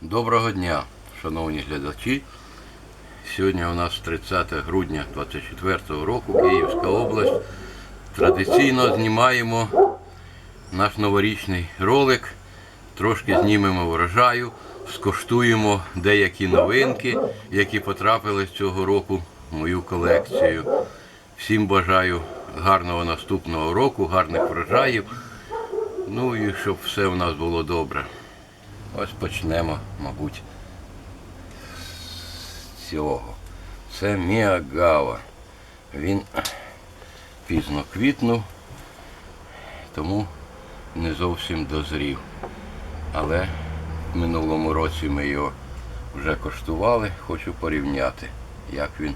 Доброго дня, шановні глядачі. Сьогодні у нас 30 грудня 24 року, Київська область. Традиційно знімаємо наш новорічний ролик. Трошки знімемо врожаю, скоштуємо деякі новинки, які потрапили з цього року в мою колекцію. Всім бажаю гарного наступного року, гарних врожаїв. Ну і щоб все у нас було добре. Ось почнемо, мабуть, з цього. Це Міагава. Він пізно квітнув, тому не зовсім дозрів. Але в минулому році ми його вже коштували, хочу порівняти, як він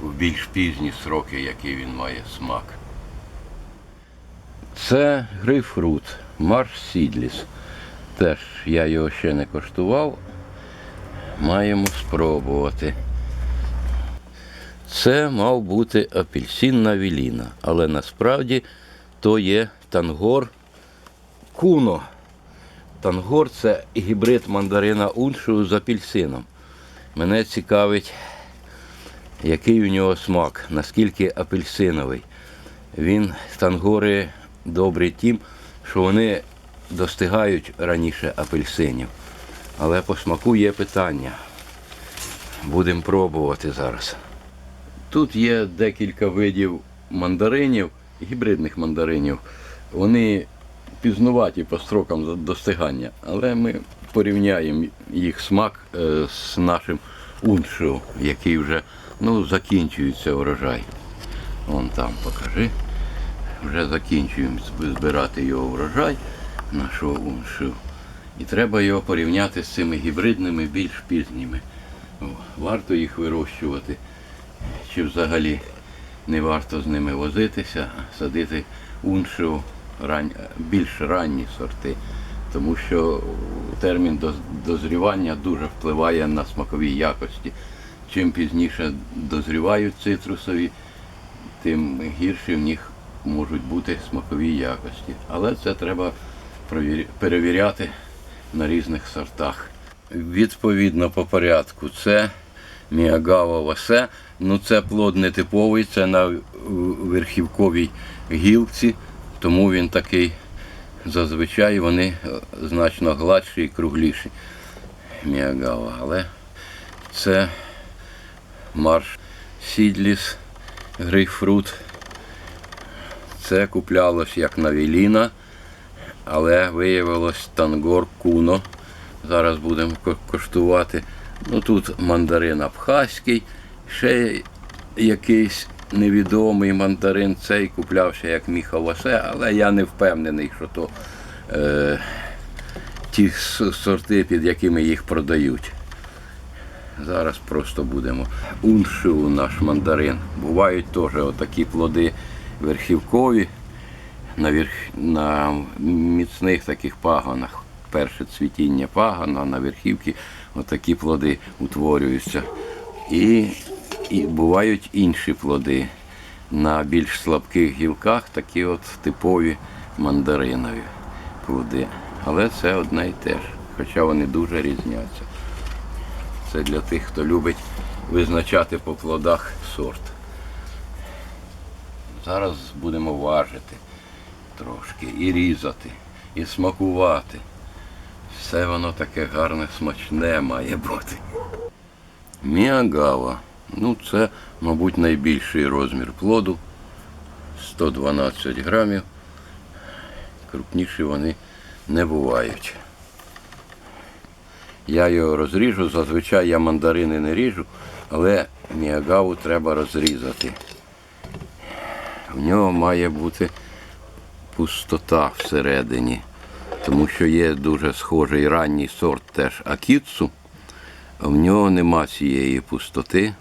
в більш пізні сроки, який він має смак. Це грейпфрут, Марш Сідліс. Теж я його ще не коштував. Маємо спробувати. Це мав бути апельсинна віліна, але насправді то є тангор куно. Тангор це гібрид мандарина уншого з апельсином. Мене цікавить, який у нього смак, наскільки апельсиновий. Він тангори добрі тим, що вони достигають раніше апельсинів. Але по смаку є питання. Будемо пробувати зараз. Тут є декілька видів мандаринів, гібридних мандаринів. Вони пізнуваті по строкам достигання, але ми порівняємо їх смак е, з нашим уншо, який вже ну, закінчується врожай. Вон там покажи. Вже закінчуємо збирати його врожай нашого уншу. І треба його порівняти з цими гібридними більш пізніми. Варто їх вирощувати, чи взагалі не варто з ними возитися, а садити уншу більш ранні сорти. Тому що термін дозрівання дуже впливає на смакові якості. Чим пізніше дозрівають цитрусові, тим гірші в них можуть бути смакові якості. Але це треба перевіряти на різних сортах. Відповідно по порядку, це Міагава Васе. Ну це плод не типовий, це на верхівковій гілці, тому він такий зазвичай вони е, значно гладші і кругліші. Міагава. Але це марш Сідліс, грейпфрут. Це куплялось як навіліна, але виявилось тангор куно. Зараз будемо коштувати. Ну тут мандарин абхазький, ще якийсь невідомий мандарин. Цей куплявся як міхавасе, але я не впевнений, що то е, ті сорти, під якими їх продають. Зараз просто будемо. Уншу наш мандарин. Бувають теж отакі плоди верхівкові на, верх... на міцних таких пагонах. Перше цвітіння пагона, на верхівці отакі плоди утворюються. І, і бувають інші плоди. На більш слабких гілках такі от типові мандаринові плоди. Але це одне і те ж, хоча вони дуже різняться. Це для тих, хто любить визначати по плодах сорт. Зараз будемо важити трошки і різати, і смакувати. Все воно таке гарне, смачне має бути. Міагава. Ну, це, мабуть, найбільший розмір плоду. 112 грамів. Крупніші вони не бувають. Я його розріжу, зазвичай я мандарини не ріжу, але міагаву треба розрізати. В нього має бути пустота всередині, тому що є дуже схожий ранній сорт теж акітсу, а в нього нема цієї пустоти.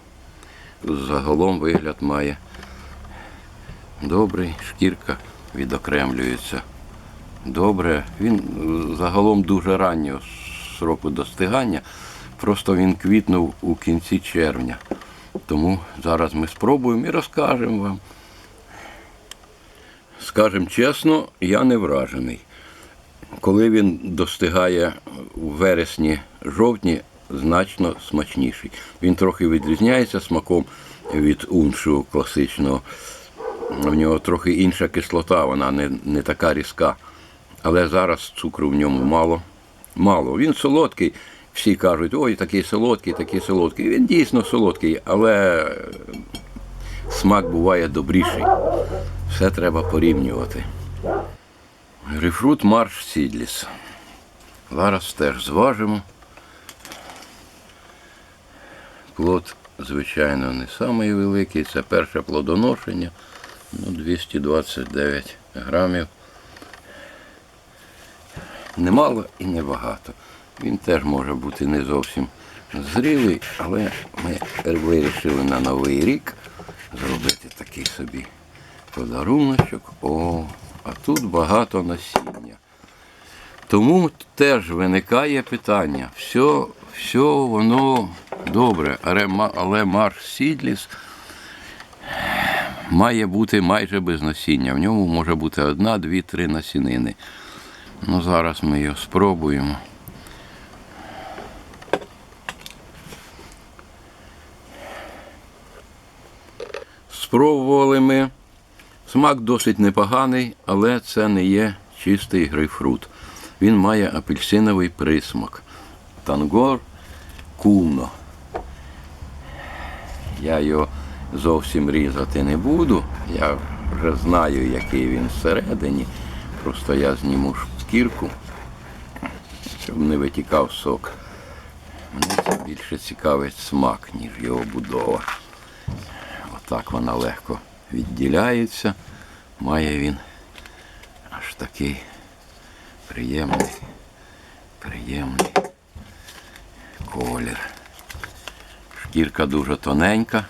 Загалом вигляд має добрий, шкірка відокремлюється. Добре, він загалом дуже раннього сроку достигання, просто він квітнув у кінці червня. Тому зараз ми спробуємо і розкажемо вам. Скажем чесно, я не вражений. коли він достигає у вересні-жовтні, значно смачніший. Він трохи відрізняється смаком від уншу класичного. В нього трохи інша кислота, вона не, не така різка. Але зараз цукру в ньому мало. Мало. Він солодкий. Всі кажуть, ой, такий солодкий, такий солодкий. Він дійсно солодкий, але смак буває добріший. Все треба порівнювати. Грейпфрут Марш Сідліс. Зараз теж зважимо. Плод, звичайно, не самий великий. Це перше плодоношення. Ну, 229 грамів. Немало і небагато. Він теж може бути не зовсім зрілий, але ми вирішили на Новий рік зробити такий собі подаруночок. О, а тут багато насіння. Тому теж виникає питання. Все, все воно добре, але, Марш Сідліс має бути майже без насіння. В ньому може бути одна, дві, три насінини. Ну, зараз ми його спробуємо. Спробували ми. Смак досить непоганий, але це не є чистий грейпфрут. Він має апельсиновий присмак. Тангор кумно. Я його зовсім різати не буду. Я вже знаю, який він всередині. Просто я зніму шкірку, щоб не витікав сок. Мені це більше цікавить смак, ніж його будова. Отак вона легко відділяється. Має він аж такий приємний, приємний колір. Шкірка дуже тоненька.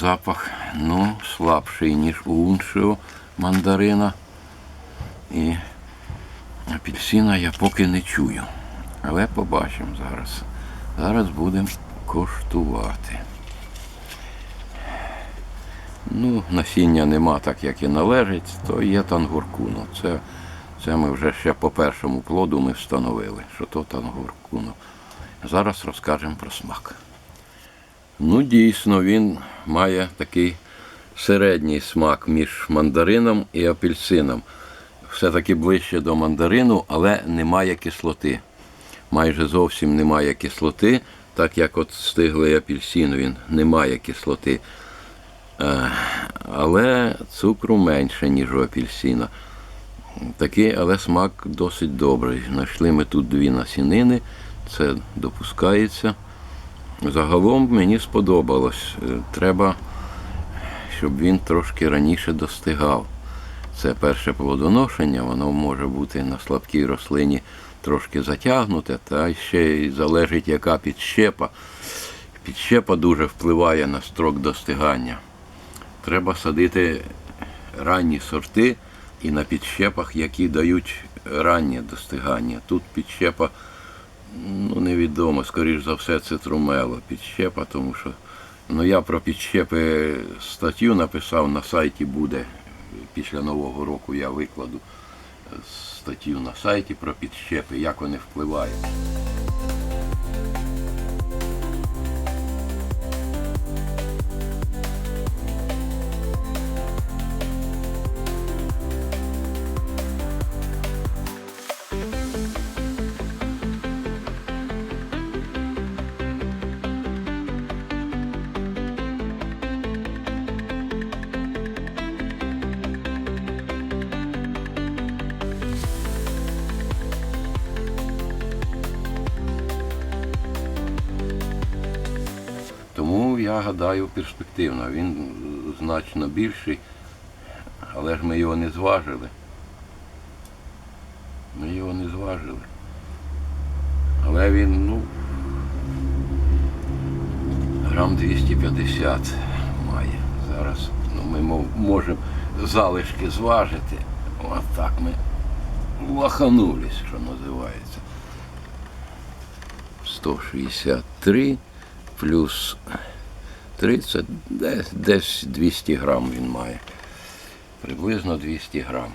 Запах ну, слабший, ніж у іншого мандарина. І апельсина я поки не чую. Але побачимо зараз. Зараз будемо коштувати. Ну, насіння нема так, як і належить, то є тангуркуно. Це, це ми вже ще по першому плоду ми встановили, що то тангуркуно. Зараз розкажемо про смак. Ну, дійсно, він має такий середній смак між мандарином і апельсином. Все-таки ближче до мандарину, але немає кислоти. Майже зовсім немає кислоти, так як от стиглий апельсин, він не має кислоти. Е, Але цукру менше, ніж у апельсина. Такий, але смак досить добрий. Знайшли ми тут дві насінини, це допускається. Загалом мені сподобалось. Е, Треба, щоб він трошки раніше достигав. Це перше плодоношення, воно може бути на слабкій рослині трошки затягнуте, та ще й залежить, яка підщепа. Підщепа дуже впливає на строк достигання. Треба садити ранні сорти і на підщепах, які дають раннє достигання. Тут підщепа, ну невідомо, скоріш за все, це трумело підщепа, тому що ну, я про підщепи статтю написав на сайті буде. Після Нового року я викладу е, статтю на сайті про підщепи, як вони впливають. Я гадаю перспективно. Він значно більший, але ж ми його не зважили. Ми його не зважили. Але він, ну, грам 250 має. Зараз ну, ми можемо залишки зважити. От так ми лаханулись, що називається. 163 плюс 30, десь, десь 200 грам він має. Приблизно 200 грам.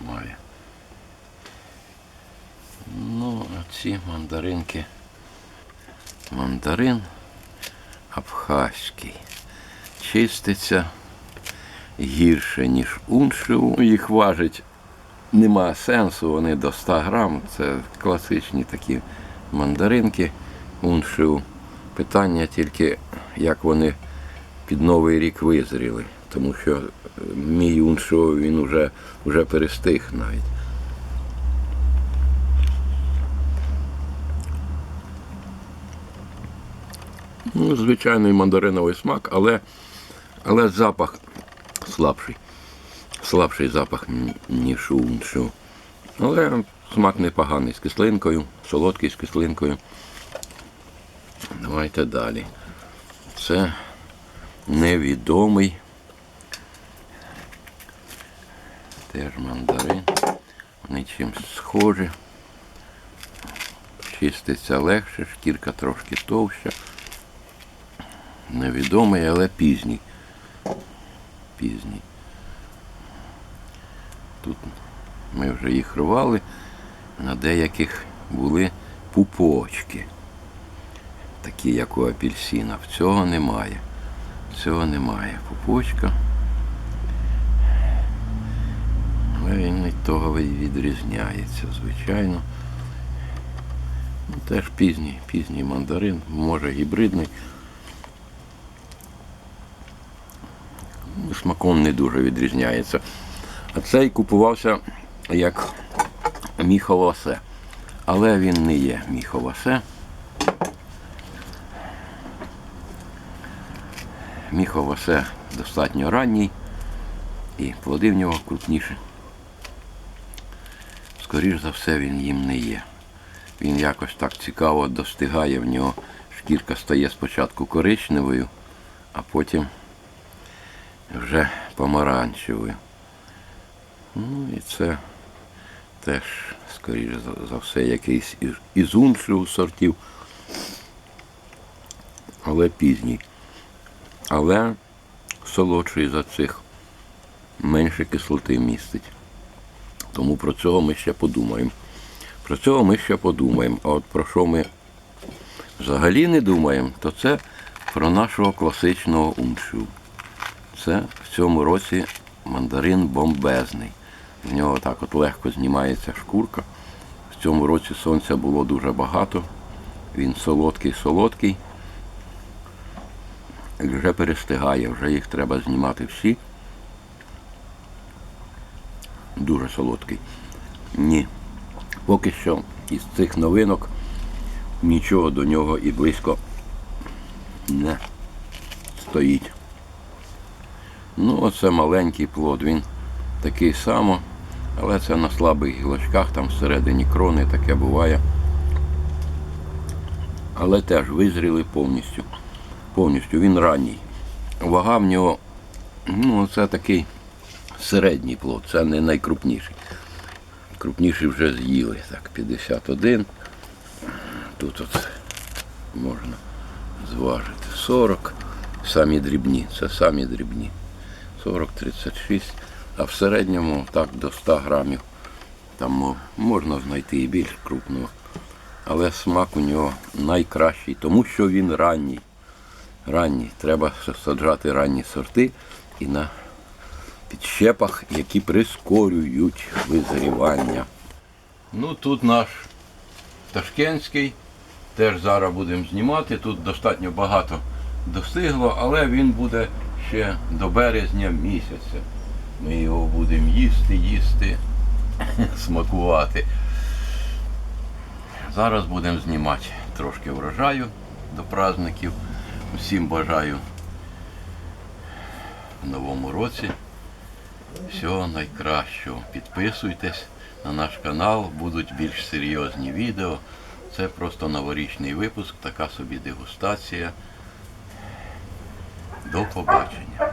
має. Ну, а ці мандаринки. Мандарин абхазький. Чиститься гірше, ніж уншиу. Їх важить нема сенсу, вони до 100 грам. Це класичні такі мандаринки уншиу. Питання тільки, як вони під Новий рік визріли. Тому що е, мій уншиу, він вже, вже перестиг навіть. Ну, звичайний мандариновий смак, але, але запах слабший. Слабший запах, ніж у іншого. Але смак непоганий з кислинкою, солодкий з кислинкою. Давайте далі. Це невідомий. Теж мандарин. Вони чимось схожі. Чиститься легше, шкірка трошки товща. Невідомий, але пізній. Пізній. Тут ми вже їх рвали, на деяких були пупочки, такі як у апельсина. Цього немає. Цього немає. Пупочка. Він від того відрізняється, звичайно. Ну, Теж пізній, пізній мандарин, може гібридний. Ну, Смаком не дуже відрізняється. А цей купувався як міховосе. Але він не є міховосе. Міховосе достатньо ранній і плоди в нього крупніші. Скоріш за все він їм не є. Він якось так цікаво достигає в нього. Шкірка стає спочатку коричневою, а потім вже помаранчевою. Ну і це теж, скоріше за, все, якийсь із інших сортів, але пізній. Але солодший за цих менше кислоти містить. Тому про цього ми ще подумаємо. Про цього ми ще подумаємо. А от про що ми взагалі не думаємо, то це про нашого класичного уншу. Це в цьому році мандарин бомбезний. З нього так от легко знімається шкурка. В цьому році сонця було дуже багато. Він солодкий-солодкий. Вже перестигає, вже їх треба знімати всі. Дуже солодкий. Ні. Поки що із цих новинок нічого до нього і близько не стоїть. Ну, оце маленький плод, він такий само, але це на слабих гілочках, там всередині крони таке буває. Але теж визріли повністю. Повністю він ранній. Вага в нього, ну, це такий середній плод, це не найкрупніший. Крупніший вже з'їли. Так, 51. Тут от можна зважити 40. Самі дрібні, це самі дрібні. 40-36, а в середньому так до 100 грамів. Там можна знайти і більш крупного. Але смак у нього найкращий, тому що він ранній. Ранній. Треба саджати ранні сорти і на підщепах, які прискорюють визрівання. Ну тут наш Ташкентський. Теж зараз будемо знімати. Тут достатньо багато достигло, але він буде ще до березня місяця. Ми його будемо їсти, їсти, смакувати. Зараз будемо знімати трошки врожаю до праздників. Усім бажаю в новому році всього найкращого. Підписуйтесь на наш канал, будуть більш серйозні відео. Це просто новорічний випуск, така собі дегустація. До побачення.